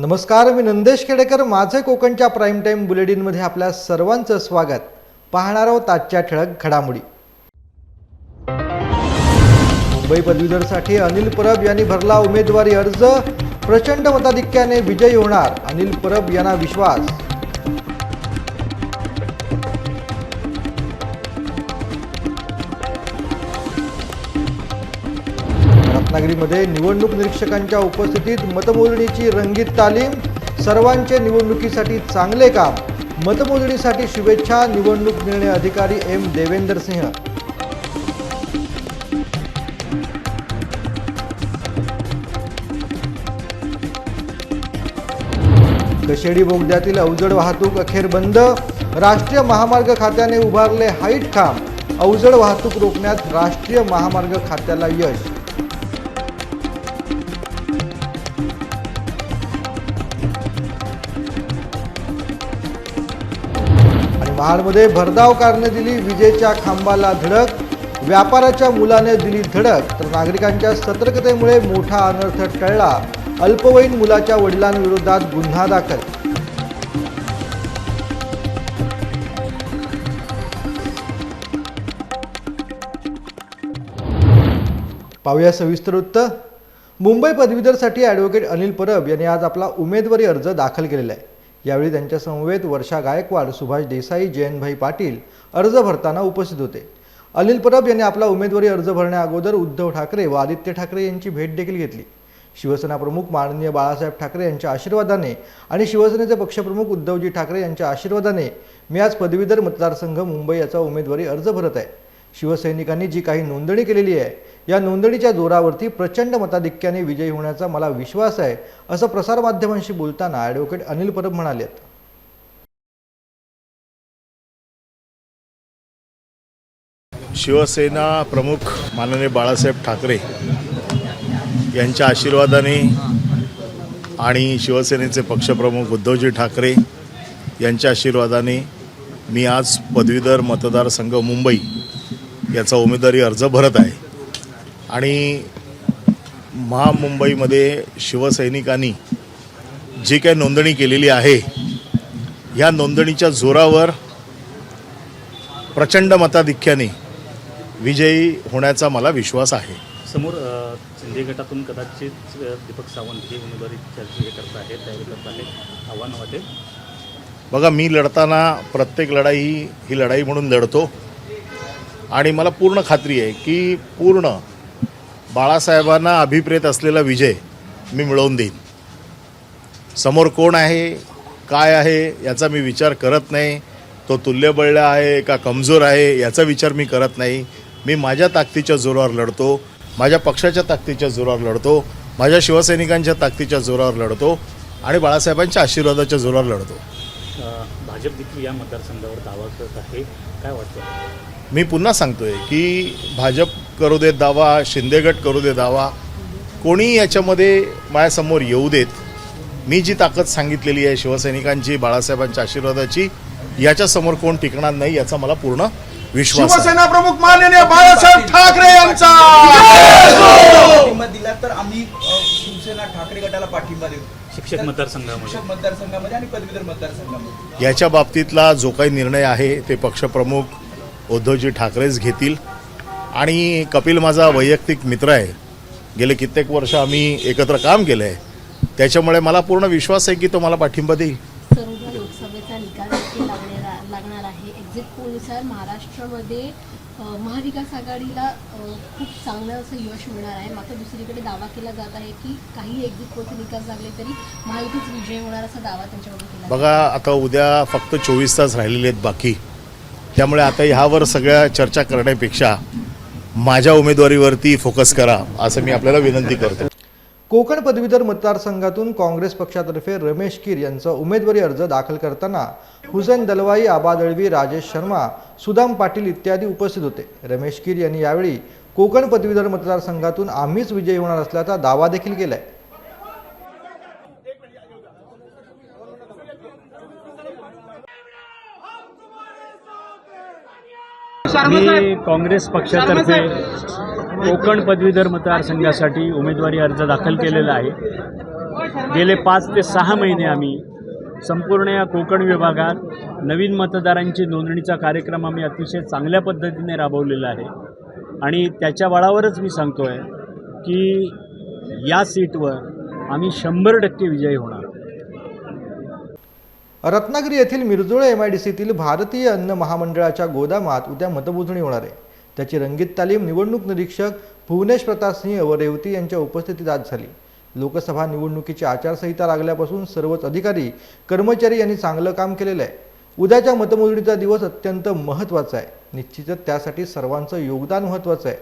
नमस्कार मी नंदेश खेडेकर. माझे कोकणच्या प्राईम टाईम बुलेटिनमध्ये आपल्या सर्वांचं स्वागत. पाहणार आहोत आजच्या ठळक घडामोडी. मुंबई पदवीधरसाठी अनिल परब यांनी भरला उमेदवारी अर्ज. प्रचंड मताधिक्याने विजयी होणार अनिल परब यांना विश्वास. रत्नागिरीमध्ये निवडणूक निरीक्षकांच्या उपस्थितीत मतमोजणीची रंगीत तालीम सर्वांचे निवडणुकीसाठी चांगले काम. मतमोजणीसाठी शुभेच्छा निवडणूक निर्णय अधिकारी एम. देवेंदर सिंह. कशेडी बोगद्यातील अवजड वाहतूक अखेर बंद. राष्ट्रीय महामार्ग खात्याने उभारले हाईट खांब अवजड वाहतूक रोखण्यात राष्ट्रीय महामार्ग खात्याला यश. महाडमध्ये भरधाव कारने दिली विजेच्या खांबाला धडक व्यापाराच्या मुलाने दिली धडक तर नागरिकांच्या सतर्कतेमुळे मोठा अनर्थ टळला. अल्पवयीन मुलाच्या वडिलांविरोधात गुन्हा दाखल. पाहूया सविस्तर वृत्त. मुंबई पदवीधरसाठी ॲडव्होकेट अनिल परब यांनी आज आपला उमेदवारी अर्ज दाखल केलेला आहे. यावेळी त्यांच्या समवेत वर्षा गायकवाड सुभाष देसाई जयंतभाई पाटील अर्ज भरताना उपस्थित होते. अनिल परब यांनी आपला उमेदवारी अर्ज भरण्या अगोदर उद्धव ठाकरे व आदित्य ठाकरे यांची भेट देखील घेतली. शिवसेना प्रमुख माननीय बाळासाहेब ठाकरे यांच्या आशीर्वादाने आणि शिवसेनेचे पक्षप्रमुख उद्धवजी ठाकरे यांच्या आशीर्वादाने मी आज पदवीधर मतदारसंघ मुंबई याचा उमेदवारी अर्ज भरत आहे. शिवसैनिकांनी जी काही नोंदणी केलेली आहे या नोंदणीच्या जोरावरती प्रचंड मताधिक्याने विजयी होण्याचा मला विश्वास आहे असं प्रसारमाध्यमांशी बोलताना ॲडव्होकेट अनिल परब म्हणालेत. शिवसेना प्रमुख माननीय बाळासाहेब ठाकरे यांच्या आशीर्वादाने आणि शिवसेनेचे पक्षप्रमुख उद्धवजी ठाकरे यांच्या आशीर्वादाने मी आज पदवीधर मतदारसंघ मुंबई याचा उमेदवारी अर्ज भरत आहे. आणि महामुंबईमध्ये शिवसैनिकांनी जी काही नोंदणी केलेली आहे या नोंदणीच्या जोरावर प्रचंड मताधिक्याने विजयी होण्याचा मला विश्वास आहे. समोर शिंदे गटातून कदाचित दीपक सावंत हे उमेदवारी चर्चा हे करत आहेत तयारी करत आहेत. आव्हान वाटेल. बघा मी लढताना प्रत्येक लढाई ही लढाई म्हणून लढतो. आणि मला पूर्ण खात्री आहे की पूर्ण बाळासाहेबांना अभिप्रेत असलेला विजय मी मिळवून देईन. समोर कोण आहे काय आहे याचा मी विचार करत नाही. तो तुल्यबळ आहे का कमजोर आहे याचा विचार मी करत नाही. मी माझ्या ताकदीच्या जोरावर लढतो माझ्या पक्षाच्या ताकदीच्या जोरावर लढतो माझ्या शिवसैनिकांच्या ताकदीच्या जोरावर लढतो आणि बाळासाहेबांच्या आशीर्वादाच्या जोरावर लढतो. भाजप देखील या मतदारसंघावर दावा करत आहे. काय वाटतं? मी पुन्हा सांगतोय की भाजप करू देत दावा शिंदेगट करू दे दावा कोणी याच्यामध्ये माझ्यासमोर येऊ देत मी जी ताकद सांगितलेली आहे शिवसैनिकांची बाळासाहेबांच्या आशीर्वादाची याच्यासमोर कोण टिकणार नाही याचा मला पूर्ण विश्वास आहे. शिवसेना प्रमुख माननीय बाळासाहेब ठाकरे यांचा! पाठिंबा दिला तर आम्ही शिवसेना ठाकरे गटाला पाठिंबा देऊ. शिक्षक मतदारसंघामध्ये. शिक्षक मतदारसंघामध्ये आणि पदवीधर मतदारसंघामध्ये. याच्या बाबतीतला जो काही निर्णय आहे ते पक्षप्रमुख उद्धवजी ठाकरेच घेतील. आणि कपिल माझा वैयक्तिक मित्र आहे. गेले कित्येक वर्ष आम्ही एकत्र काम केलं आहे त्याच्यामुळे मला पूर्ण विश्वास आहे की तो मला पाठिंबा देईल. महाराष्ट्रामध्ये महाविकास आघाडीला खूप चांगलं असं यश मिळणार आहे. मात्र दुसरीकडे दावा केला जात आहे की काही एक्झिट पोलचे निकाल लागले तरी महायुतीच विजय होणार असा दावा त्यांच्याकडून केला जात बघा आता उद्या फक्त चोवीस तास राहिलेले आहेत बाकी. त्यामुळे आता ह्यावर सगळ्या चर्चा करण्यापेक्षा माझ्या उमेदवारीवरती फोकस करा असं मी आपल्याला विनंती करतो. कोकण पदवीधर मतदारसंघातून काँग्रेस पक्षातर्फे रमेश कीर यांचा उमेदवारी अर्ज दाखल करताना हुसेन दलवाई आबा दळवी राजेश शर्मा सुदाम पाटील इत्यादी उपस्थित होते. रमेश कीर यांनी यावेळी कोकण पदवीधर मतदारसंघातून आम्हीच विजयी होणार असल्याचा दावा देखील केलाय. मी काँग्रेस पक्षातर्फे कोकण पदवीधर मतदारसंघासाठी उमेदवारी अर्ज दाखल केलेला आहे. गेले पाच ते सहा महिने आम्ही संपूर्ण या कोकण विभागात नवीन मतदारांची नोंदणीचा कार्यक्रम आम्ही अतिशय चांगल्या पद्धतीने राबवलेला आहे. आणि त्याच्या बळावरच मी सांगतो आहे की या सीटवर आम्ही शंभर टक्के विजयी होणार. रत्नागिरी येथील मिरजोळे एम आय डी सीतील भारतीय अन्न महामंडळाच्या गोदामात उद्या मतमोजणी होणार आहे. त्याची रंगीत तालीम निवडणूक निरीक्षक भुवनेश प्रताप सिंह व रेवती यांच्या उपस्थितीत आज झाली. लोकसभा निवडणुकीची आचारसंहिता लागल्यापासून सर्वच अधिकारी कर्मचारी यांनी चांगलं काम केलेलं आहे. उद्याच्या मतमोजणीचा दिवस अत्यंत महत्त्वाचा आहे. निश्चितच त्यासाठी सर्वांचं योगदान महत्त्वाचं आहे.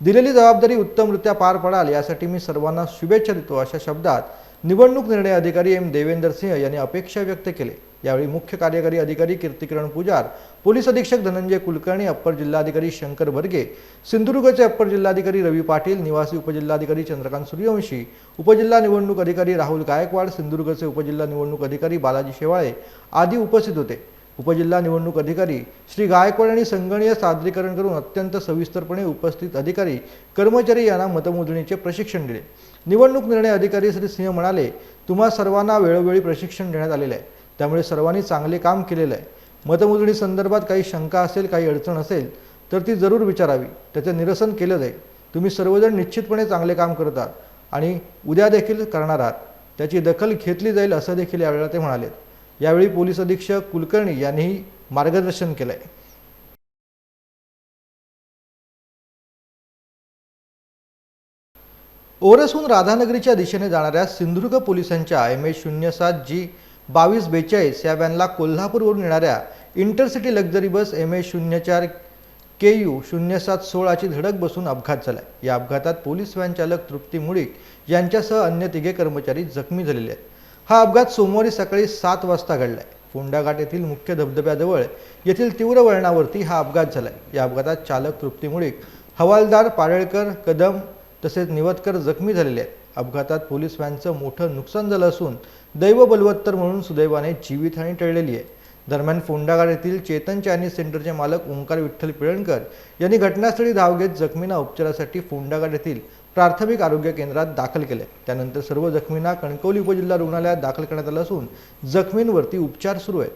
दिलेली जबाबदारी उत्तमरित्या पार पडाल यासाठी मी सर्वांना शुभेच्छा देतो अशा शब्दात निवडणूक निर्णय अधिकारी एम देवेंदर सिंह यांनी अपेक्षा व्यक्त केली. यावेळी मुख्य कार्यकारी अधिकारी कीर्तिकिरण पुजार पोलीस अधीक्षक धनंजय कुलकर्णी अप्पर जिल्हाधिकारी शंकर बर्गे सिंधुदुर्गचे अप्पर जिल्हाधिकारी रवी पाटील निवासी उपजिल्हाधिकारी चंद्रकांत सूर्यवंशी उपजिल्हा निवडणूक अधिकारी राहुल गायकवाड सिंधुदुर्गचे उपजिल्हा निवडणूक अधिकारी बालाजी शेवाळे आदी उपस्थित होते. उपजिल्हा निवडणूक अधिकारी श्री गायकवाड यांनी संगणीय सादरीकरण करून अत्यंत सविस्तरपणे उपस्थित अधिकारी कर्मचारी यांना मतमोजणीचे प्रशिक्षण दिले. निवडणूक निर्णय अधिकारी श्री सिंह म्हणाले तुम्हा सर्वांना वेळोवेळी प्रशिक्षण देण्यात आलेले आहे. त्यामुळे सर्वांनी चांगले काम केलेलं आहे. मतमोजणी संदर्भात काही शंका असेल काही अडचण असेल तर ती जरूर विचारावी. त्याचे निरसन केलं जाईल. तुम्ही सर्वजण निश्चितपणे चांगले काम करत आहात आणि उद्या देखील करणार आहात. त्याची दखल घेतली जाईल असं देखील यावेळेला ते म्हणाले यावेळी पोलीस अधीक्षक कुलकर्णी यांनीही मार्गदर्शन केलंय. ओरसहून राधानगरीच्या दिशेने जाणाऱ्या सिंधुदुर्ग पोलिसांच्या एम एच शून्य सात जी बावीस बेचाळीस या व्हॅनला कोल्हापूरवरून येणाऱ्या intercity luxury bus M H शून्य चार के यू शून्य सात सोळाची धडक बसून अपघात झाला या अपघातात पोलीस व्हॅन चालक तृप्ती मुळीक यांच्यासह अन्य तिघे कर्मचारी जखमी झालेले आहेत. हा अपघात सोमवारी सकाळी सात वाजता घडलाय. फोंडाघाट येथील मुख्य धबधब्याजवळ येथील तीव्र वळणावरती हा अपघात झालाय. या अपघातात चालक तृप्ती मुळीक हवालदार पाडळकर कदम तसेच निवतकर जखमी झालेले आहेत. अपघातात पोलीस व्हॅनचं मोठं नुकसान झालं असून दैव बलवत्तर म्हणून सुदैवाने जीवितहानी टळलेली आहे. दरम्यान फोंडाघाट येथील चेतन चायनीज सेंटरचे मालक ओंकार विठ्ठल पिळणकर यांनी घटनास्थळी धाव घेत जखमींना उपचारासाठी फोंडाघाट येथील प्राथमिक आरोग्य केंद्रात दाखल केले. त्यानंतर सर्व जखमींना कणकवली उपजिल्हा रुग्णालयात दाखल करण्यात आलं असून जखमींवरती उपचार सुरू आहेत.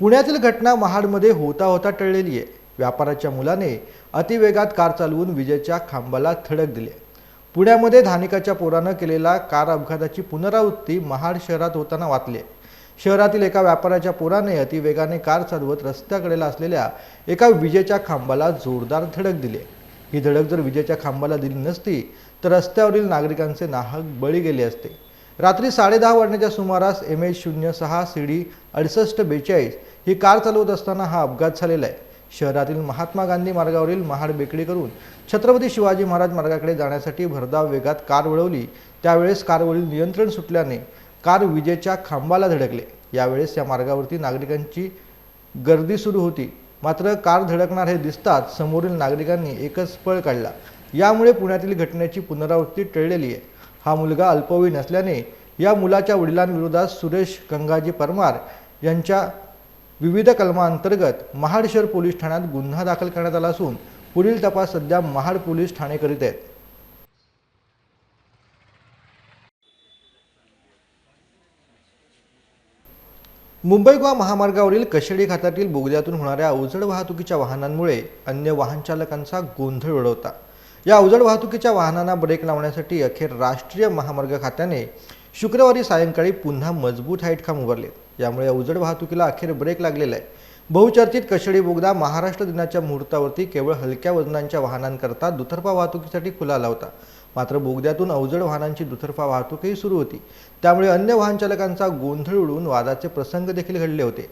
पुण्यातील घटना महाडमध्ये होता होता टळलेली आहे. व्यापाराच्या मुलाने अतिवेगात कार चालवून विजेच्या खांबाला थडक दिली पुण्यामध्ये धानिकाच्या पोरानं केलेला कार अपघाताची पुनरावृत्ती महाड शहरात होताना वाचली आहे. शहरातील एका व्यापाऱ्याच्या पोराने अतिवेगाने कार चालवत रस्त्याकडेला असलेल्या एका विजेच्या खांबाला जोरदार धडक दिली. ही धडक जर विजेच्या खांबाला दिली नसती तर रस्त्यावरील नागरिकांचे नाहक बळी गेले असते. रात्री साडेदहा वाजण्याच्या सुमारास एम एच शून्य सहा सी डी अडसष्ट बेचाळीस ही कार चालवत असताना हा अपघात झालेला आहे. शहरातील महात्मा गांधी मार्गावरील महाड बेकडी करून छत्रपती शिवाजी महाराज मार्गाकडे जाण्यासाठी भरधाव वेगात कार वळवली. त्यावेळेस कारवरील नियंत्रण सुटल्याने कार विजेच्या खांबाला धडकले. यावेळेस या मार्गावरती नागरिकांची गर्दी सुरू होती. मात्र कार धडकणार हे दिसताच समोरील नागरिकांनी एकच पळ काढला. यामुळे पुण्यातील घटनेची पुनरावृत्ती टळलेली आहे. हा मुलगा अल्पवयीन असल्याने या मुलाच्या वडिलांविरोधात सुरेश गंगाजी परमार यांच्या विविध कलमांतर्गत महाड शहर पोलीस ठाण्यात गुन्हा दाखल करण्यात आला असून पुढील तपास सध्या महाड पोलीस ठाणे करीत आहेत. मुंबई गोवा महामार्गावरील कशेडी खात्यातील बोगद्यातून होणाऱ्या अवजड वाहतुकीच्या वाहनांमुळे अन्य वाहनचालकांचा गोंधळ उडवता. या अवजड वाहतुकीच्या वाहनांना ब्रेक लावण्यासाठी अखेर राष्ट्रीय महामार्ग खात्याने शुक्रवारी सायंकाळी पुन्हा मजबूत हाईट खांब उभारले. यामुळे अवजड वाहतुकीला अखेर ब्रेक लागलेला आहे. बहुचर्चित कशेडी बोगदा महाराष्ट्र दिनाच्या मुहूर्तावरती केवळ हलक्या वजनांच्या वाहनांकरता दुतर्फा वाहतुकीसाठी खुला आला होता मात्र बोगद्यातून अवजड वाहनांची दुतर्फा वाहतूकही सुरू होती. त्यामुळे अन्य वाहनचालकांचा गोंधळ उडून वादाचे प्रसंग देखील घडले होते.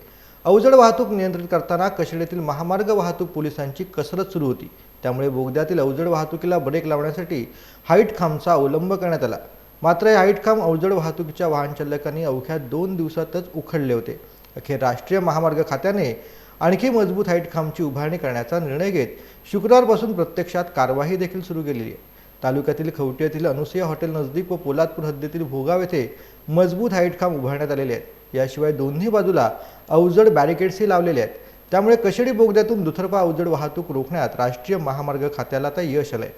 अवजड वाहतूक नियंत्रित करताना कशेडीतील महामार्ग वाहतूक पोलिसांची कसरत सुरू होती. त्यामुळे बोगद्यातील अवजड वाहतुकीला ब्रेक लावण्यासाठी हाईट खांबचा अवलंब करण्यात आला. मात्र हे हाईट खांब अवजड वाहतुकीच्या वाहनचालकांनी अवघ्या दोन दिवसातच उखडले होते. अखेर राष्ट्रीय महामार्ग खात्याने आणखी मजबूत हाईट खांबची उभारणी करण्याचा निर्णय घेत शुक्रवारपासून प्रत्यक्षात कारवाई देखील सुरू केलेली आहे. तालुक्यातील खवटी येथील अनुसया हॉटेल नजदीक व पोलादपूर हद्दीतील भोगाव येथे मजबूत हाईट खांब उभारण्यात आलेले आहेत. याशिवाय दोन्ही बाजूला अवजड बॅरिकेड्सही लावलेले आहेत. त्यामुळे कशेडी बोगद्यातून दुथर्पा अवजड वाहतूक रोखण्यात राष्ट्रीय महामार्ग खात्याला आता यश आलंय.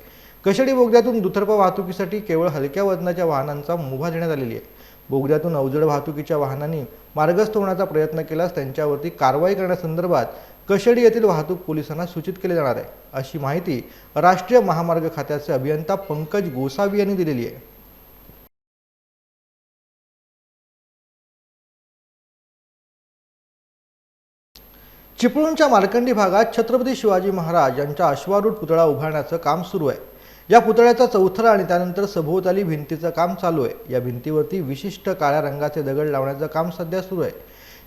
कशेडी बोगद्यातून दुतर्फा वाहतुकीसाठी केवळ हलक्या वजनाच्या वाहनांचा मुभा देण्यात आलेली आहे. बोगद्यातून अवजड वाहतुकीच्या वाहनांनी मार्गस्थ होण्याचा प्रयत्न केल्यास त्यांच्यावरती कारवाई करण्यासंदर्भात कशेडी येथील वाहतूक पोलिसांना सूचित केले जाणार आहे. अशी माहिती राष्ट्रीय महामार्ग खात्याचे अभियंता पंकज गोसावी यांनी दिलेली आहे. चिपळूणच्या मार्कंडी भागात छत्रपती शिवाजी महाराज यांच्या अश्वारूढ पुतळा उभारण्याचं काम सुरू आहे. या पुतळ्याचा चौथरा आणि त्यानंतर सभोवताली भिंतीचं काम चालू आहे. या भिंतीवरती विशिष्ट काळ्या रंगाचे दगड लावण्याचं काम सध्या सुरू आहे.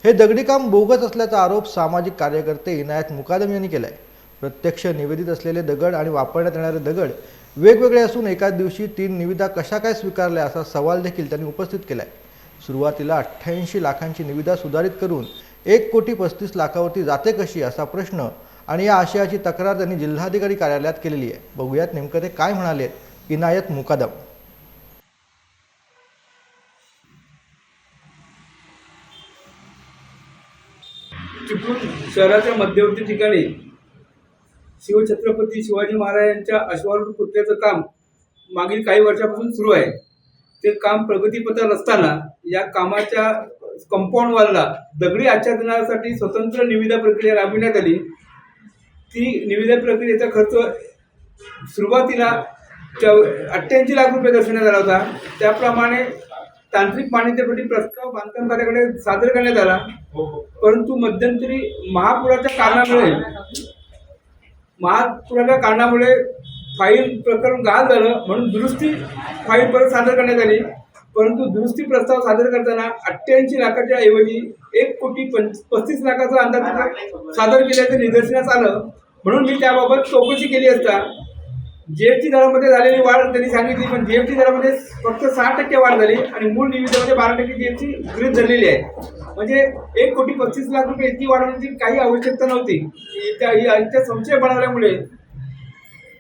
हे दगडी काम बोगस असल्याचा आरोप सामाजिक कार्यकर्ते इनायत मुकादम यांनी केला आहे प्रत्यक्ष निवेदित असलेले दगड आणि वापरण्यात येणारे दगड वेगवेगळे असून एकाच दिवशी तीन निविदा कशा काय स्वीकारल्या असा सवाल देखील त्यांनी उपस्थित केला आहे सुरुवातीला अठ्ठ्याऐंशी लाखांची निविदा सुधारित करून एक कोटी पस्तीस लाखावरती जाते कशी असा प्रश्न आणि या आशयाची तक्रार त्यांनी जिल्हाधिकारी कार्यालयात केलेली आहे. बघूयात नेमकं ते काय म्हणाले इनायत मुकादम. शहराच्या मध्यवर्ती ठिकाणी शिवछत्रपती शिवाजी महाराजांच्या अश्वारूढ पुतळ्याचं काम मागील काही वर्षापासून सुरू आहे. ते काम प्रगतीपथावर असताना या कामाच्या कंपाऊंड वॉलला दगडी आच्छादनासाठी स्वतंत्र निविदा प्रक्रिया राबविण्यात आली. ती निविदा प्रक्रियेचा खर्च सुरुवातीला अठ्ठ्याऐंशी लाख रुपये दर्शवण्यात आला होता. त्याप्रमाणे तांत्रिक मान्यतेसाठी प्रस्ताव बांधकाम कार्याकडे सादर करण्यात आला. परंतु मध्यंतरी महापुराच्या कारणामुळे महापुराच्या कारणामुळे फाईल प्रकरण गहाळ झालं म्हणून दुरुस्ती फाईल परत सादर करण्यात आली. परंतु दुरुस्ती प्रस्ताव सादर करताना अठ्ठ्याऐंशी लाखाच्या ऐवजी एक कोटी पंच पस्तीस लाखाचा अंदाज सादर केल्याचं निदर्शनास आलं. म्हणून मी त्याबाबत चौकशी केली असता जीएसटी दरामध्ये झालेली वाढ त्यांनी सांगितली पण जीएसटी दरामध्ये फक्त सहा टक्के वाढ झाली आणि मूळ निविदेमध्ये बारा टक्के जीएसटी गृहित धरलेली आहे. म्हणजे एक कोटी पस्तीस लाख रुपये इतकी वाढवण्याची काही आवश्यकता नव्हती. त्या संशय बनवल्यामुळे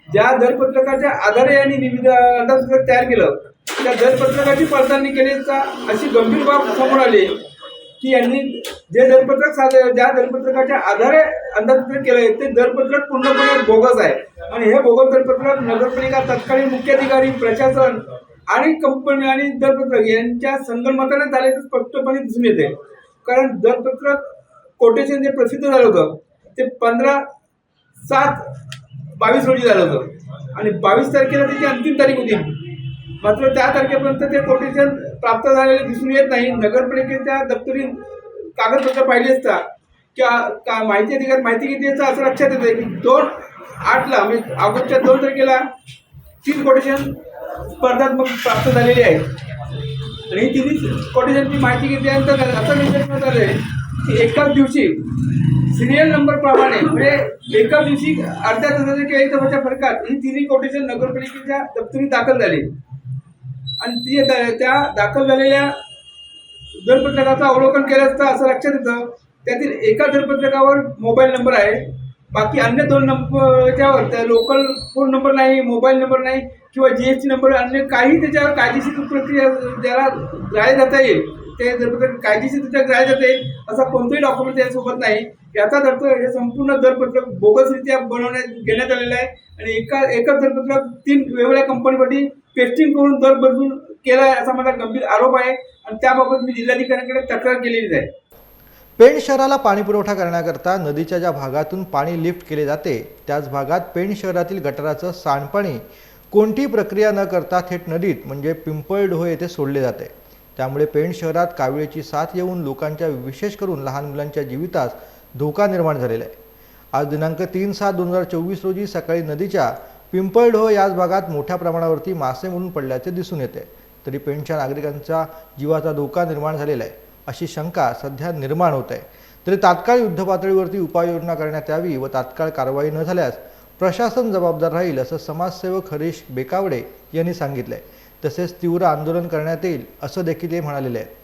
ज्या दरपत्रकाच्या आधारे यांनी निविदा अंदाजपत्रक तयार केलं त्या दरपत्रकाची पडताळणी केली असता अशी गंभीर बाब समोर आली. की यांनी जे दरपत्रक सादर ज्या दरपत्रकाच्या आधारे अंदाजपत्रक केलंय ते दरपत्रक पूर्णपणे बोगस आहे. आणि हे बोगस दरपत्रक नगरपालिका तत्कालीन मुख्याधिकारी प्रशासन आणि कंपनी आणि दरपत्रक यांच्या संगणमताने झाल्याचं स्पष्टपणे दिसून येते. कारण दरपत्रक कोटेशन जे प्रसिद्ध झालं होतं ते पंधरा सात बावीस रोजी झालं होतं. आणि बावीस तारखेला त्याची अंतिम तारीख होती. मात्र त्या तारखेपर्यंत ते कोटेशन प्राप्त झालेले दिसून येत नाही. नगरपालिकेच्या दप्तरी कागदपत्र पाहिली असता किंवा का माहिती अधिकार माहिती किती याचं असं लक्षात येतं की दोन आठला म्हणजे ऑगस्टच्या दोन तारखेला तीन कोटेशन स्पर्धात्मक प्राप्त झालेली आहे. आणि ही तिन्ही कोटेशनची माहिती घेतल्यानंतर असं निदर्शनात आलं आहे की एकाच दिवशी सिरियल नंबर प्रमाणे म्हणजे एका दिवशी अर्ध्या तासाच्या किंवा एक तासाच्या फरकात ही तिन्ही कोटेशन नगरपालिकेच्या दप्तरीत दाखल झाली. आणि ती त्या दाखल झालेल्या दरपत्रकाचं अवलोकन केलं असतं असं लक्षात येतं. त्यातील एका दरपत्रकावर मोबाईल नंबर आहे. बाकी अन्य दोन नंबरच्यावर त्या लोकल फोन नंबर नाही मोबाईल नंबर नाही किंवा जी एस टी नंबर अन्य काही त्याच्यावर कायदेशीर प्रक्रिया ज्याला ग्राह्य जाता येईल ते दरपत्र कायदेशीर त्याच्या ग्राह्य जाता असा कोणताही डॉक्युमेंट त्याच्यासोबत नाही. याचाच अर्थ हे संपूर्ण दरपत्रक बोगसरित्या बनवण्यात घेण्यात आलेलं आहे. आणि एका एकच दरपत्रक तीन वेगवेगळ्या कंपनीसाठी पेस्टिंग करून दर बदलून केला आहे असा माझा गंभीर आरोप आहे. आणि त्याबाबत मी जिल्हाधिकाऱ्यांकडे तक्रार केलेलीच आहे. पेण शहराला पाणी पुरवठा करण्याकरता नदीच्या ज्या भागातून पाणी लिफ्ट केले जाते त्याच भागात पेण शहरातील गटाराचं सांडपाणी कोणतीही प्रक्रिया न करता थेट नदीत म्हणजे पिंपळडोह येथे सोडले जाते. त्यामुळे पेण शहरात काविळीची साथ येऊन लोकांच्या विशेष करून लहान मुलांच्या जीवितास धोका निर्माण झालेला आहे. आज दिनांक तीन सात दोन हजार चोवीस रोजी सकाळी नदीच्या पिंपळढोह याच भागात मोठ्या प्रमाणावरती मासे म्हणून पडल्याचे दिसून येते. तरी पेणच्या नागरिकांच्या जीवाचा धोका निर्माण झालेला आहे अशी शंका सध्या निर्माण होत आहे. तरी तात्काळ युद्धपातळीवरती उपाययोजना करण्यात यावी व तात्काळ कारवाई न झाल्यास प्रशासन जबाबदार राहील असं समाजसेवक हरीश बेकावडे यांनी सांगितलं आहे तसेच तीव्र आंदोलन करण्यात येईल असं देखील ते म्हणालेले आहेत.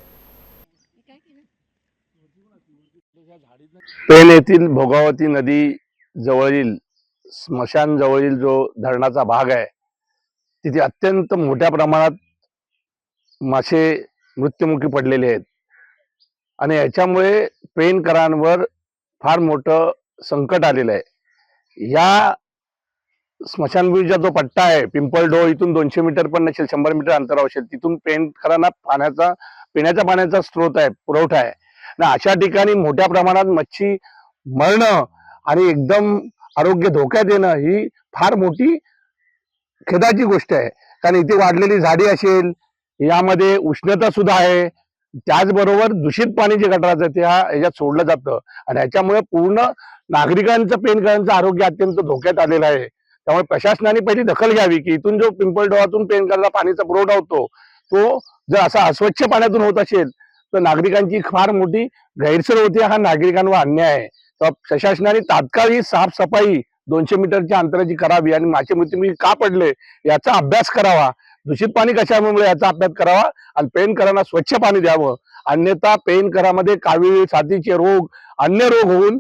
पेन येथील भोगावती नदी जवळील स्मशान जवळील जो धरणाचा भाग आहे तिथे अत्यंत मोठ्या प्रमाणात मासे मृत्युमुखी पडलेले आहेत. आणि याच्यामुळे पेनकरांवर फार मोठं संकट आलेलं आहे. या स्मशानभूमीचा जो पट्टा आहे पिंपळडोह इथून दोनशे मीटर पण नसेल शंभर मीटर अंतरावर असेल तिथून पेंटकरांना पाण्याचा पिण्याच्या पाण्याचा स्रोत आहे पुरवठा आहे. ना अशा ठिकाणी मोठ्या प्रमाणात मच्छी मरणं आणि एकदम आरोग्य धोक्यात येणं ही फार मोठी खेदाची गोष्ट आहे. कारण इथे वाढलेली झाडी असेल यामध्ये उष्णता सुद्धा आहे. त्याचबरोबर दूषित पाणी जे गटाराचं ते हा याच्यात सोडलं जातं. आणि ह्याच्यामुळे पूर्ण नागरिकांचं पेनकरांचं आरोग्य अत्यंत धोक्यात आलेलं आहे. त्यामुळे प्रशासनाने पहिली दखल घ्यावी की इथून जो पिंपळडोहातून पेनकरला पाणीचा पुरवठा होतो तो जर असा अस्वच्छ पाण्यातून होत असेल तर नागरिकांची फार मोठी गैरसोय होती. हा नागरिकांवर अन्याय आहे. तर प्रशासनाने तात्काळ ही साफसफाई दोनशे मीटरच्या अंतराची करावी आणि माझे मृत्युमुखी का पडले याचा अभ्यास करावा. दूषित पाणी कशामुळे याचा अभ्यास करावा आणि पेनकरांना स्वच्छ पाणी द्यावं. अन्यथा पेनकरामध्ये कावीळ साथीचे रोग अन्य रोग होऊन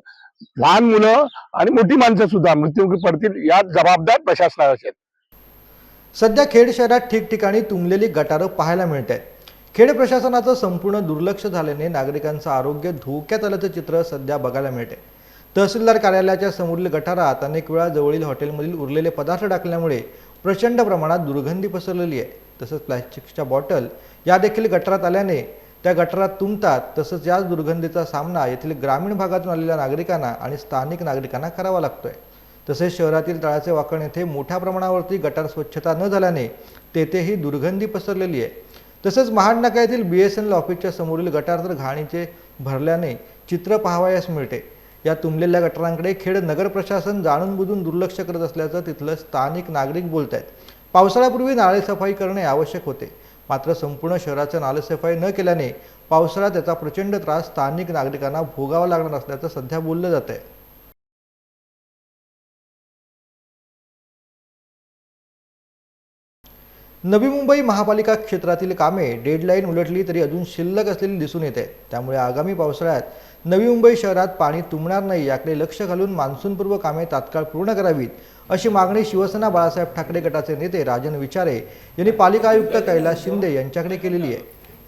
लहान मुलं आणि मोठी माणसं सुद्धा मृत्युमुखी पडतील यात जबाबदार प्रशासनाचे असेल. सध्या खेड शहरात ठिकठिकाणी तुंबलेली गटारं पाहायला मिळत आहेत खेड प्रशासनाचं संपूर्ण दुर्लक्ष झाल्याने नागरिकांचं आरोग्य धोक्यात आल्याचं चित्र सध्या बघायला मिळते तहसीलदार कार्यालयाच्या समोरील गटारात अनेक वेळा जवळील हॉटेलमधील उरलेले पदार्थ टाकल्यामुळे प्रचंड प्रमाणात दुर्गंधी पसरलेली आहे. तसंच प्लॅस्टिकच्या बॉटल या देखील गटारात आल्याने त्या गटारात तुंबतात तसंच याच दुर्गंधीचा सामना येथील ग्रामीण भागातून आलेल्या नागरिकांना आणि स्थानिक नागरिकांना करावा लागतोय. तसेच शहरातील तळाचे वाकण येथे मोठ्या प्रमाणावरती गटार स्वच्छता न झाल्याने तेथेही दुर्गंधी पसरलेली आहे. तसंच महाडनाका येथील बी एस एन एल ऑफिसच्या समोरील गटार तर घाणीचे भरल्याने चित्र पाहावयास मिळते. या तुंबलेल्या गटारांकडे खेड नगर प्रशासन जाणून बुजून दुर्लक्ष करत असल्याचं तिथलं स्थानिक नागरिक बोलत आहेत पावसाळ्यापूर्वी नालेसफाई करणे आवश्यक होते. मात्र संपूर्ण शहराचं नालेसफाई न केल्याने पावसाळ्यात त्याचा प्रचंड त्रास स्थानिक नागरिकांना भोगावा लागणार असल्याचं सध्या बोललं जात आहे नवी मुंबई महापालिका क्षेत्रातील कामे डेडलाईन उलटली तरी अजून शिल्लक असलेली दिसून येते. त्यामुळे आगामी पावसाळ्यात नवी मुंबई शहरात पाणी तुंबणार नाही याकडे लक्ष घालून मान्सूनपूर्व कामे तात्काळ पूर्ण करावीत अशी मागणी शिवसेना बाळासाहेब ठाकरे गटाचे नेते राजन विचारे यांनी पालिका आयुक्त कैलास शिंदे यांच्याकडे केलेली आहे.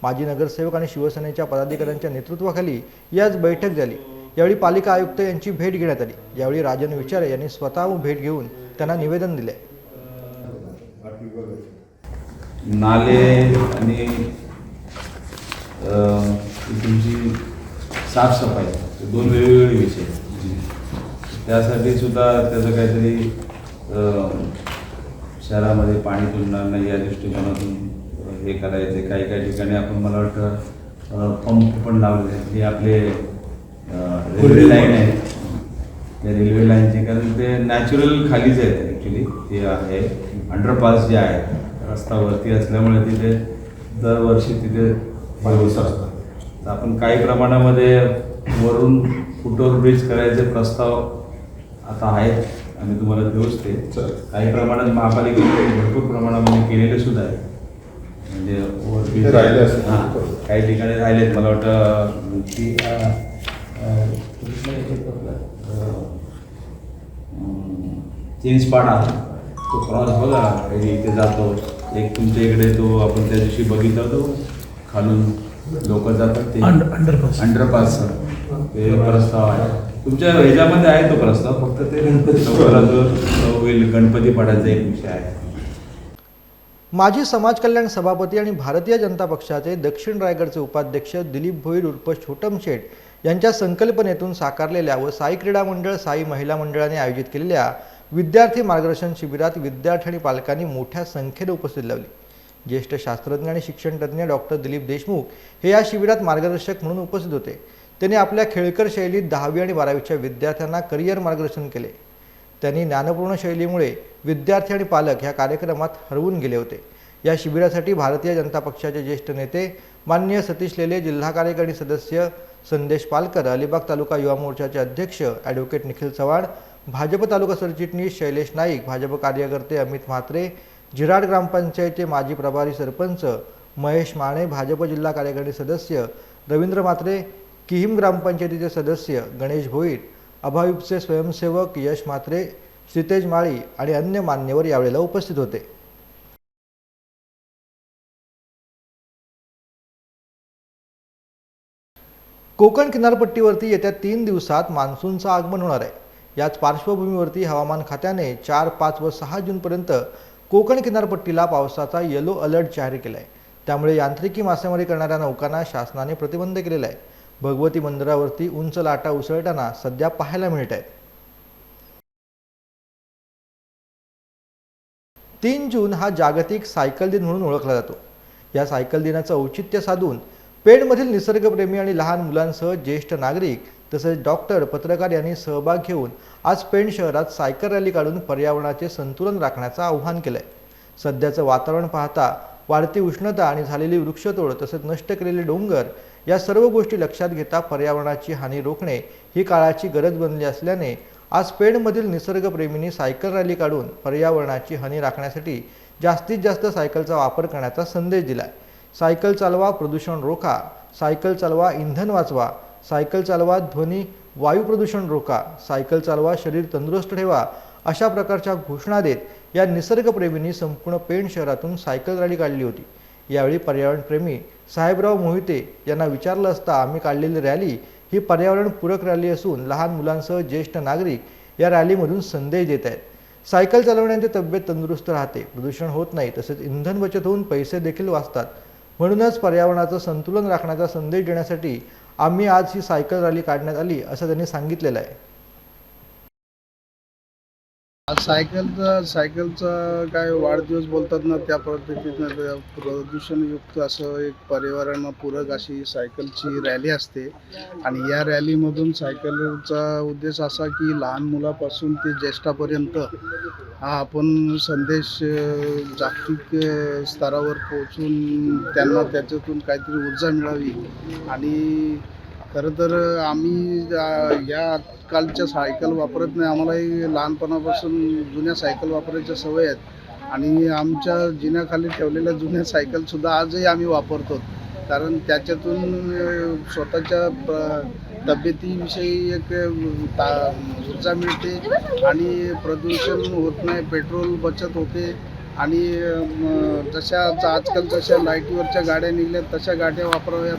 माजी नगरसेवक आणि शिवसेनेच्या पदाधिकाऱ्यांच्या नेतृत्वाखाली याच बैठक झाली. यावेळी पालिका आयुक्त यांची भेट घेण्यात आली. यावेळी राजन विचारे यांनी स्वतःहून भेट घेऊन त्यांना निवेदन दिले. नाले आणि तुमची साफसफाई दोन वेगवेगळे विषय. त्यासाठी सुद्धा त्याचं काहीतरी शहरामध्ये पाणी तुंबणार नाही या दृष्टिकोनातून हे करायचे काही काही ठिकाणी आपण मला वाटतं पंप पण लावले हे आपले रेल्वे लाईन आहे त्या रेल्वे लाईनचे कारण ते नॅचरल खालीच आहेत ॲक्च्युली ते आहे. अंडरपास जे आहे रस्ता वरती असल्यामुळे तिथे दरवर्षी तिथे हे होत असतं. तर आपण काही प्रमाणामध्ये वरून फुटओव्हर ब्रिज करायचे प्रस्ताव आता आहेत आम्ही तुम्हाला देऊच ते काही प्रमाणात महापालिकेने भरपूर प्रमाणामध्ये केलेले सुद्धा आहे म्हणजे हां काही ठिकाणी राहिलेत मला वाटतं की कुठलं आहे. ते क्रॉस बघा काही इथे जातो. एक तुमच्या इकडे तो आपण त्या दिवशी बघितला तो. खालून लोक जातात ते. अंडरपास अंडरपास ते प्रस्ताव आहे. तुमच्या ह्याच्यामध्ये आहे तो प्रस्ताव फक्त ते गणपती होईल गणपती पाडायचा एक विषय आहे. माजी समाज कल्याण सभापती आणि भारतीय जनता पक्षाचे दक्षिण रायगडचे उपाध्यक्ष दिलीप भोईर उर्फ छोटम शेठ यांच्या संकल्पनेतून साकारलेल्या व साई क्रीडा मंडळ साई महिला मंडळाने आयोजित केलेल्या विद्यार्थी मार्गदर्शन शिबिरात विद्यार्थी आणि पालकांनी मोठ्या संख्येने उपस्थित लावली. ज्येष्ठ शास्त्रज्ञ आणि शिक्षणतज्ञ डॉक्टर दिलीप देशमुख हे या शिबिरात मार्गदर्शक म्हणून उपस्थित होते. त्यांनी आपल्या खेळकर शैलीत दहावी आणि बारावीच्या विद्यार्थ्यांना करिअर मार्गदर्शन केले. त्यांनी ज्ञानपूर्ण शैलीमुळे विद्यार्थी आणि पालक ह्या कार्यक्रमात हरवून गेले होते. या शिबिरासाठी भारतीय जनता पक्षाचे ज्येष्ठ नेते माननीय सतीश लेले जिल्हा कार्यकारिणी सदस्य संदेश पालकर अलिबाग तालुका युवा मोर्चाचे अध्यक्ष ॲडव्होकेट निखिल चव्हाण भाजप तालुका सरचिटणीस शैलेश नाईक भाजप कार्यकर्ते अमित म्हात्रे जिराड ग्रामपंचायतचे माजी प्रभारी सरपंच महेश माने भाजप जिल्हा कार्यकारिणी सदस्य रवींद्र म्हात्रे किहिम ग्रामपंचायतीचे सदस्य गणेश भोईर अभाविपचे स्वयंसेवक यश म्हात्रे श्रीतेज माळी आणि अन्य मान्यवर यावेळेला उपस्थित होते. कोकण किनारपट्टीवरती येत्या तीन दिवसात मान्सूनचं आगमन होणार आहे. याच पार्श्वभूमीवरती हवामान खात्याने चार पाच व सहा जूनपर्यंत कोकण किनारपट्टीला पावसाचा येलो अलर्ट जाहीर केला आहे त्यामुळे यांत्रिकी मासेमारी करणाऱ्या नौकांना शासनाने प्रतिबंध केलेला आहे. भगवती मंदिरावरती उंच लाटा उसळताना सध्या पाहायला मिळत आहेत तीन जून हा जागतिक सायकल दिन म्हणून ओळखला जातो. या सायकल दिनाचं औचित्य साधून पेणमधील निसर्गप्रेमी आणि लहान मुलांसह ज्येष्ठ नागरिक तसेच डॉक्टर पत्रकार यांनी सहभाग घेऊन आज पेण शहरात सायकल रॅली काढून पर्यावरणाचे संतुलन राखण्याचं आव्हान केलंय. सध्याचं वातावरण पाहता वाढती उष्णता आणि झालेली वृक्षतोड तसेच नष्ट केलेले डोंगर या सर्व गोष्टी लक्षात घेता पर्यावरणाची हानी रोखणे ही काळाची गरज बनली असल्याने आज पेणमधील निसर्गप्रेमींनी सायकल रॅली काढून पर्यावरणाची हानी राखण्यासाठी जास्तीत जास्त सायकलचा वापर करण्याचा संदेश दिला सायकल चालवा प्रदूषण रोखा. सायकल चालवा इंधन वाचवा. सायकल चालवा ध्वनी वायू प्रदूषण रोखा. सायकल चालवा शरीर तंदुरुस्त ठेवा. अशा प्रकारच्या घोषणा देत या निसर्गप्रेमींनी संपूर्ण पेण शहरातून सायकल रॅली काढली होती. यावेळी पर्यावरणप्रेमी साहेबराव मोहिते यांना विचारलं असता आम्ही काढलेली रॅली ही पर्यावरणपूरक रॅली असून लहान मुलांसह ज्येष्ठ नागरिक या रॅलीमधून संदेश देत आहेत. सायकल चालवण्याची तब्येत तंदुरुस्त राहते प्रदूषण होत नाही तसेच इंधन बचत होऊन पैसे देखील वाचतात. म्हणूनच पर्यावरणाचं संतुलन राखण्याचा संदेश देण्यासाठी आम्ही आज ही सायकल रॅली काढण्यात आली असं त्यांनी सांगितलेलं आहे. आज सायकलचा सायकलचा काय वाढदिवस बोलतात ना त्या पद्धतीनं प्रदूषणयुक्त असं एक पर्यावरणपूरक अशी सायकलची रॅली असते. आणि या रॅलीमधून सायकलचा उद्देश असा की लहान मुलापासून ते ज्येष्ठापर्यंत हा आपण संदेश जागतिक स्तरावर पोहोचून त्यांना त्याच्यातून काहीतरी ऊर्जा मिळावी. आणि खरं तर आम्ही या आजकालच्या सायकल वापरत नाही. आम्हालाही लहानपणापासून जुन्या सायकल वापरायच्या सवय आहेत. आणि आमच्या जिन्याखाली ठेवलेल्या जुन्या सायकलसुद्धा आजही आम्ही वापरतो. कारण त्याच्यातून स्वतःच्या प- तब्येतीविषयी एक ता ऊर्जा मिळते आणि प्रदूषण होत नाही पेट्रोल बचत होते. आणि जशा आजकाल जशा लाईटीवरच्या गाड्या निघल्यात तशा गाड्या वापराव्यात.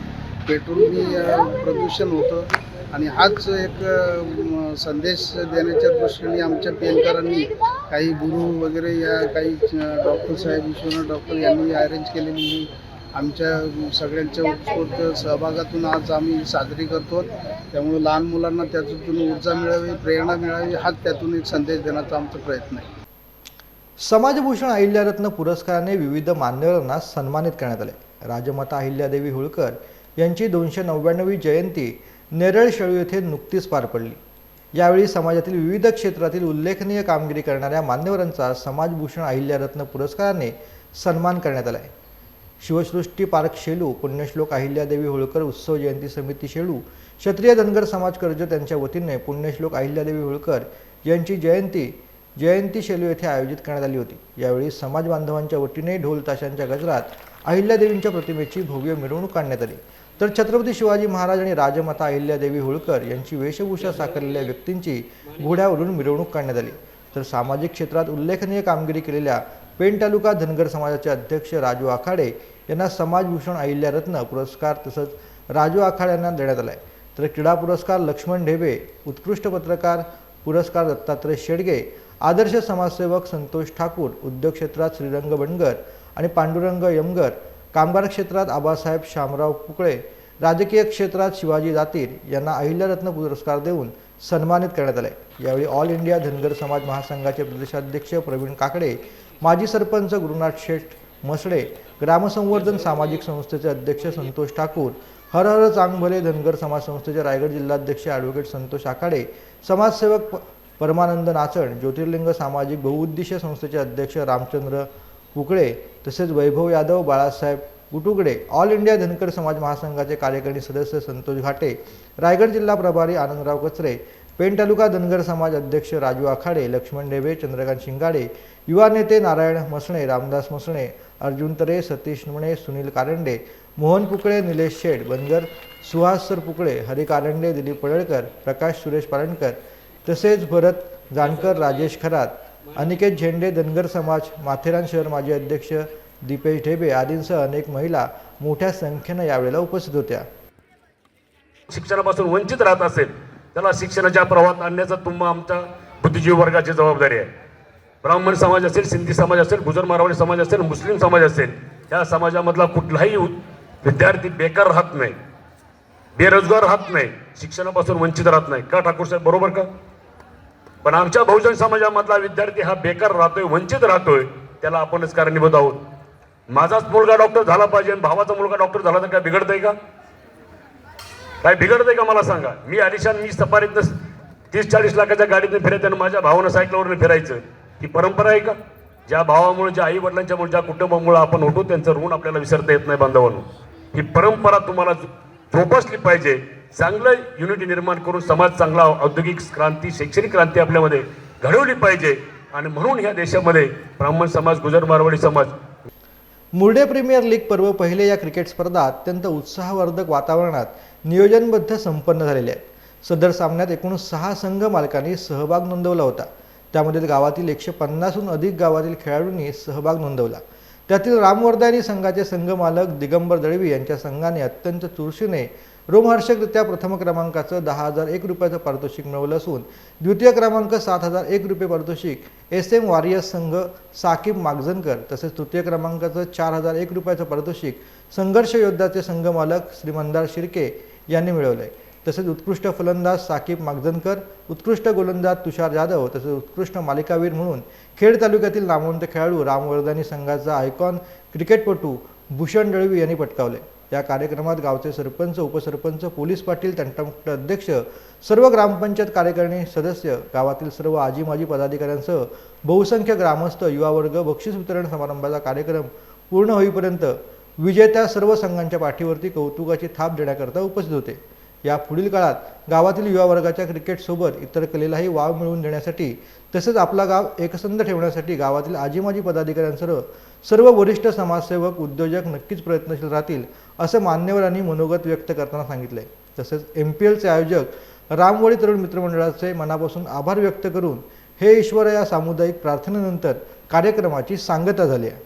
पेट्रोलनी प्रदूषण होतं. आणि हाच एक संदेश देण्याच्या दृष्टीने आमच्या पेनकरांनी काही गुरु वगैरे या काही डॉक्टर साहेब विश्वनाथ डॉक्टर यांनी अरेंज केलेली ही आमच्या सगळ्यांच्या उत्स्फूर्त सहभागातून आज आम्ही साजरी करतो. त्यामुळे लहान मुलांना त्यातून ऊर्जा मिळावी प्रेरणा मिळावी हाच त्यातून एक संदेश देण्याचा आमचा प्रयत्न आहे. समाजभूषण अहिल्यारत्न पुरस्काराने विविध मान्यवरांना सन्मानित करण्यात आले. राजमाता अहिल्यादेवी होळकर यांची दोनशे नव्याण्णवी जयंती नेरळ शेळू येथे नुकतीच पार पडली. यावेळी समाजातील विविध क्षेत्रातील उल्लेखनीय कामगिरी करणाऱ्या मान्यवरांचा समाजभूषण अहिल्यारत्न पुरस्काराने सन्मान करण्यात आला आहे शिवसृष्टी पार्क शेलू पुण्यश्लोक अहिल्यादेवी होळकर उत्सव जयंती समिती शेलू क्षत्रिय धनगर समाज कर्जत यांच्या वतीने पुण्यश्लोक अहिल्यादेवी होळकर यांची जयंती जयंती शेलू येथे आयोजित करण्यात आली होती. यावेळी समाज बांधवांच्या वतीने ढोल ताशांच्या गजरात अहिल्यादेवींच्या प्रतिमेची भव्य मिरवणूक काढण्यात आली. तर छत्रपती शिवाजी महाराज आणि राजमाता अहिल्यादेवी होळकर यांची वेशभूषा साकारलेल्या व्यक्तींची घोड्यावरून मिरवणूक काढण्यात आली. तर सामाजिक क्षेत्रात उल्लेखनीय कामगिरी केलेल्या पेण तालुका धनगर समाजाचे अध्यक्ष राजू आखाडे यांना समाजभूषण अहिल्यारत्न पुरस्कार तसंच राजू आखाडे यांना देण्यात आला आहे तर क्रीडा पुरस्कार लक्ष्मण ढेबे उत्कृष्ट पत्रकार पुरस्कार दत्तात्रय शेडगे आदर्श समाजसेवक संतोष ठाकूर उद्योग क्षेत्रात श्रीरंग बनगर आणि पांडुरंग यमगर कामगार क्षेत्रात आबासाहेब शामराव पुकळे राजकीय क्षेत्रात शिवाजी जातीर यांना अहिल्यारत्न पुरस्कार देऊन सन्मानित करण्यात आले. यावेळी ऑल इंडिया धनगर समाज महासंघाचे प्रदेशाध्यक्ष प्रवीण काकडे माजी सरपंच गुरुनाथ शेठ मसडे ग्रामसंवर्धन सामाजिक संस्थेचे अध्यक्ष संतोष ठाकूर हर हर चांगभले धनगर समाज संस्थेचे रायगड जिल्हाध्यक्ष ॲडव्होकेट संतोष आखाडे समाजसेवक प- परमानंद नाचण ज्योतिर्लिंग सामाजिक बहुउद्देशीय संस्थेचे अध्यक्ष रामचंद्र कुकळे तसेच वैभव यादव बाळासाहेब गुटुगडे ऑल इंडिया धनकर समाज महासंघाचे कार्यकारिणी सदस्य संतोष घाटे रायगड जिल्हा प्रभारी आनंदराव कचरे पेण तालुका धनगर समाज अध्यक्ष राजू आखाडे लक्ष्मण ढेबे चंद्रकांत शिंगाडे युवा नेते नारायण मसणे रामदास मसणे अर्जुन तरे सतीश नुणे सुनील कारंडे मोहन पुकळे निलेश शेठ बनगर सुहास सर पुकळे हरी कारंडे दिलीप पडळकर प्रकाश सुरेश पारणकर तसेच भरत जानकर राजेश खरात अनिकेत झेंडे धनगर समाज माथेरान शहर माजी अध्यक्ष दीपेश ढेबे आदींसह अनेक महिला मोठ्या संख्येनं यावेळेला उपस्थित होत्या. शिक्षणापासून वंचित राहत असेल त्याला शिक्षणाच्या प्रवाहात आणण्याचा तुम्हा आमच्या बुद्धिजीवी वर्गाची जबाबदारी आहे. ब्राह्मण समाज असेल सिंधी समाज असेल गुजर मारवाडी समाज असेल मुस्लिम समाज असेल या समाजामधला कुठलाही विद्यार्थी बेकार राहत नाही बेरोजगार राहत नाही शिक्षणापासून वंचित राहत नाही. का ठाकूर साहेब बरोबर का? पण आमच्या बहुजन समाजामधला विद्यार्थी हा बेकार राहतोय वंचित राहतोय त्याला आपणच कारणीभूत आहोत. माझाच मुलगा डॉक्टर झाला पाहिजे आणि भावाचा मुलगा डॉक्टर झाला तर काय बिघडतंय का? काय बिघडतंय का मला सांगा? मी आलिशान मी सफारीतनं तीस चाळीस लाखाच्या गाडीतून फिरायचं आणि माझ्या भावानं सायकलवरनं फिरायचं. ही परंपरा आहे का? ज्या भावामुळे ज्या आई वडिलांच्यामुळे ज्या कुटुंबामुळे आपण होतो त्यांचं ऋण आपल्याला विसरता येत नाही बांधवांनो. ही परंपरा तुम्हाला जोपासली पाहिजे. चांगलं युनिटी निर्माण करून समाज चांगला औद्योगिक क्रांती शैक्षणिक क्रांती आपल्यामध्ये घडवली पाहिजे. आणि म्हणून ह्या देशामध्ये ब्राह्मण समाज गुजर मारवाडी समाज मुर्डे प्रीमियर लीग पर्व पहिले या क्रिकेट स्पर्धा अत्यंत उत्साहवर्धक वातावरणात नियोजनबद्ध संपन्न झालेले आहेत. सदर सामन्यात एकूण सहा संघ मालकांनी सहभाग नोंदवला होता. त्यामध्ये गावातील एकशे पन्नासहून अधिक गावातील खेळाडूंनी सहभाग नोंदवला. त्यातील रामवर्धानी संघाचे संघ मालक दिगंबर दळवी यांच्या संघाने अत्यंत चुरशीने रोमहर्षकरित्या प्रथम क्रमांकाचं दहा हजार एक रुपयाचं पारितोषिक मिळवलं असून द्वितीय क्रमांक सात हजार एक रुपये पारितोषिक एस एम वॉरियर्स संघ साकीब मागजनकर तसेच तृतीय क्रमांकाचं चार हजार एक रुपयाचं पारितोषिक संघर्ष योद्धाचे संघ मालक श्रीमंदार शिर्के यांनी मिळवलं आहे तसेच उत्कृष्ट फलंदाज साकीब मागजनकर उत्कृष्ट गोलंदाज तुषार जाधव तसेच उत्कृष्ट मालिकावीर म्हणून खेड तालुक्यातील नामवंत खेळाडू रामवर्धानी संघाचा आयकॉन क्रिकेटपटू भूषण दळवी यांनी पटकावले या कार्यक्रमात गावचे सरपंच उपसरपंच पोलीस पाटील तंटामुक्त अध्यक्ष सर्व ग्रामपंचायत कार्यकारिणी सदस्य गावातील सर्व आजी माजी पदाधिकाऱ्यांसह बहुसंख्य ग्रामस्थ युवा वर्ग बक्षीस वितरण समारंभाचा कार्यक्रम पूर्ण होईपर्यंत विजेत्या सर्व संघांच्या पाठीवरती कौतुकाची थाप देण्याकरता उपस्थित होते. या पुढील काळात गावातील युवा वर्गाच्या क्रिकेटसोबत इतर कलेलाही वाव मिळवून देण्यासाठी तसेच आपला गाव एकसंध ठेवण्यासाठी गावातील आजीमाजी पदाधिकाऱ्यांसह सर्व वरिष्ठ समाजसेवक उद्योजक नक्कीच प्रयत्नशील राहतील असं मान्यवरांनी मनोगत व्यक्त करताना सांगितले तसेच एम पी एलचे आयोजक रामवडी तरुण मित्रमंडळाचे मनापासून आभार व्यक्त करून हे ईश्वर या सामुदायिक प्रार्थनेनंतर कार्यक्रमाची सांगता झाली आहे.